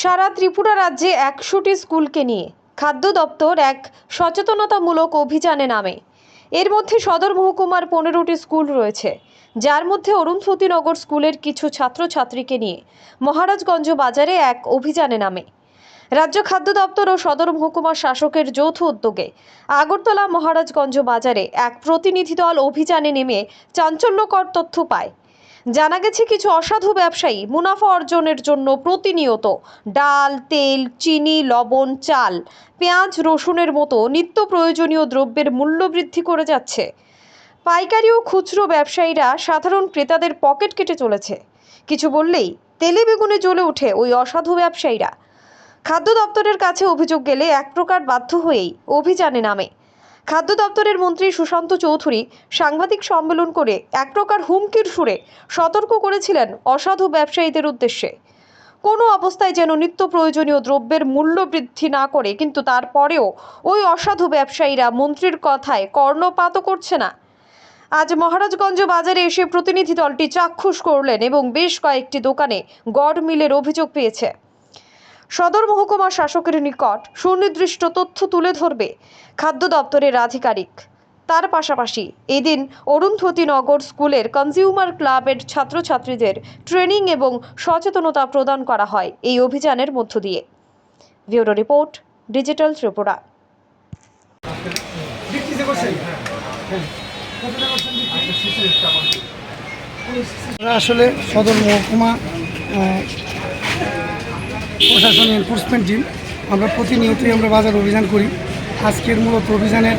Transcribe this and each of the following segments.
সারা ত্রিপুরা রাজ্যে একশোটি স্কুলকে নিয়ে খাদ্য দপ্তর এক সচেতনতামূলক অভিযানে নামে। এর মধ্যে সদর মহকুমার পনেরোটি স্কুল রয়েছে, যার মধ্যে অরুন্ধতীনগর স্কুলের কিছু ছাত্রছাত্রীকে নিয়ে মহারাজগঞ্জ বাজারে এক অভিযানে নামে। রাজ্য খাদ্য দপ্তর ও সদর মহকুমা শাসকের যৌথ উদ্যোগে আগরতলা মহারাজগঞ্জ বাজারে এক প্রতিনিধি দল অভিযানে নেমে চাঞ্চল্যকর তথ্য পায়। জানা গেছে কিছু অসাধু ব্যবসায়ী মুনাফা অর্জনের জন্য প্রতিনিয়ত ডাল, তেল, চিনি, লবণ, চাল, পেঁয়াজ, রসুনের মতো নিত্য প্রয়োজনীয় দ্রব্যের মূল্য বৃদ্ধি করে যাচ্ছে। পাইকারি ও খুচরো ব্যবসায়ীরা সাধারণ ক্রেতাদের পকেট কেটে চলেছে। কিছু বললেই তেলে বেগুনে জ্বলে ওঠে ওই অসাধু ব্যবসায়ীরা। খাদ্য দপ্তরের কাছে অভিযোগ গেলে এক প্রকার বাধ্য হয়েই অভিযানে নামে। খাদ্য দপ্তরের মন্ত্রী সুশান্ত চৌধুরী সাংবাদিক সম্মেলন করে এক প্রকার হুমকির সুরে সতর্ক করেছিলেন অসাধু ব্যবসায়ীদের উদ্দেশ্যে। কোনো অবস্থায় যেন নিত্য প্রয়োজনীয় দ্রব্যের মূল্য বৃদ্ধি না করে, কিন্তু তারপরেও ওই অসাধু ব্যবসায়ীরা মন্ত্রীর কথায় কর্ণপাতও করছে না। আজ মহারাজগঞ্জ বাজারে এসে প্রতিনিধি দলটি চাক্ষুষ করলেন এবং বেশ কয়েকটি দোকানে গড় মিলের অভিযোগ পেয়েছে। সদর মহকুমা শাসকের নিকট সুনির্দিষ্ট তথ্য তুলে ধরবে খাদ্য দপ্তরের আধিকারিক। তার পাশাপাশি এদিন অরুন্ধতীনগর স্কুলের কনজিউমার ক্লাবের ছাত্রছাত্রীদের ট্রেনিং এবং সচেতনতা প্রদান করা হয় এই অভিযানের মধ্য দিয়ে। Bureau report, digital Tripura. আসলে সদর মহকুমা প্রশাসন এনফোর্সমেন্ট টিম আমরা প্রতিনিয়তই আমরা বাজার অভিযান করি। আজকের মূলত অভিযানের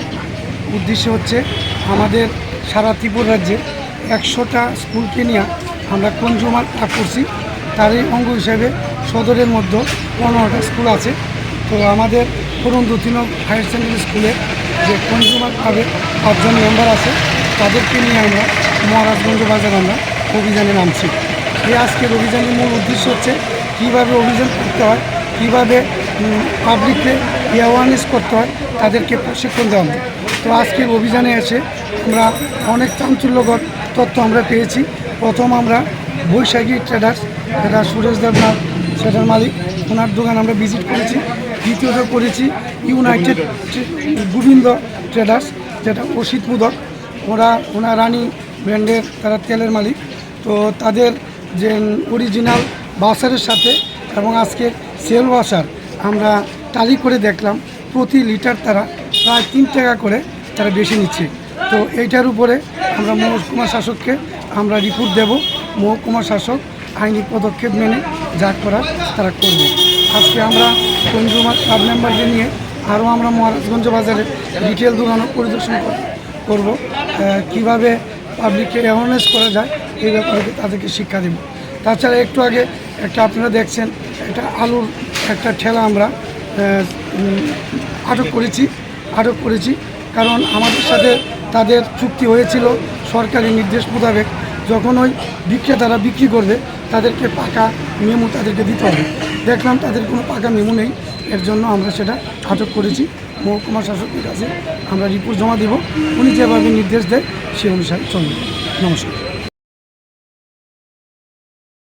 উদ্দেশ্য হচ্ছে আমাদের সারা ত্রিপুরা রাজ্যে একশোটা স্কুলকে নিয়ে আমরা কনজুমার আপ করছি। তারই অঙ্গ হিসেবে সদরের মধ্যে পনেরোটা স্কুল আছে। তো আমাদের করুণ দুতিন হায়ার সেকেন্ডারি স্কুলে যে কনজুমার ক্লাবের পাঁচজন মেম্বার আছে, তাদেরকে নিয়ে আমরা মহারাজগঞ্জ বাজার আমরা অভিযানে নামছি। এই আজকের অভিযানের মূল উদ্দেশ্য হচ্ছে কীভাবে অভিযান করতে হয়, কীভাবে পাবলিককে অ্যাওয়ারনেস করতে হয়, তাদেরকে প্রশিক্ষণ দেওয়া হবে। তো আজকের অভিযানে এসে আমরা অনেক চাঞ্চল্যকর তথ্য আমরা পেয়েছি। প্রথম আমরা বৈশাখী ট্রেডার্স যেটা সুরেশ দেবনাথ সেটার মালিক, ওনার দোকান আমরা ভিজিট করেছি। দ্বিতীয়ত করেছি ইউনাইটেড গোবিন্দ ট্রেডার্স যেটা অসিত মুদক। ওরা, ওনার রানী ব্র্যান্ডের তারা তেলের মালিক। তো তাদের যে অরিজিনাল বাসারের সাথে এবং আজকে সেল ওয়াশার আমরা টালি করে দেখলাম প্রতি লিটার তারা প্রায় তিন টাকা করে তারা বেশি নিচ্ছে। তো এইটার উপরে আমরা মহকুমা শাসককে আমরা রিপোর্ট দেব। মহকুমা শাসক আইনি পদক্ষেপ মেনে যা করার তারা করবে। আজকে আমরা কনজুমার ক্লাব মেম্বারকে নিয়ে আরও আমরা মহারাজগঞ্জ বাজারে রিটেল দোকানও পরিদর্শন কর- করব। কীভাবে পাবলিককে অ্যাওয়ারনেস করা যায় এই ব্যাপারে তাদেরকে শিক্ষা দেব। তাছাড়া একটু আগে একটা আপনারা দেখছেন একটা আলুর একটা ঠেলা আমরা আটক করেছি আটক করেছি। কারণ আমাদের সাথে তাদের চুক্তি হয়েছিল সরকারি নির্দেশ মোতাবেক, যখন ওই বিক্রেতারা বিক্রি করবে, তাদেরকে পাকা মেমু তাদেরকে দিতে হবে। দেখলাম তাদের কোনো পাকা মেমু নেই, এর জন্য আমরা সেটা আটক করেছি। মহকুমা শাসকের কাছে আমরা রিপোর্ট জমা দেব, উনি যেভাবে নির্দেশ দেয়, সে অনুসারে চলবে। নমস্কার।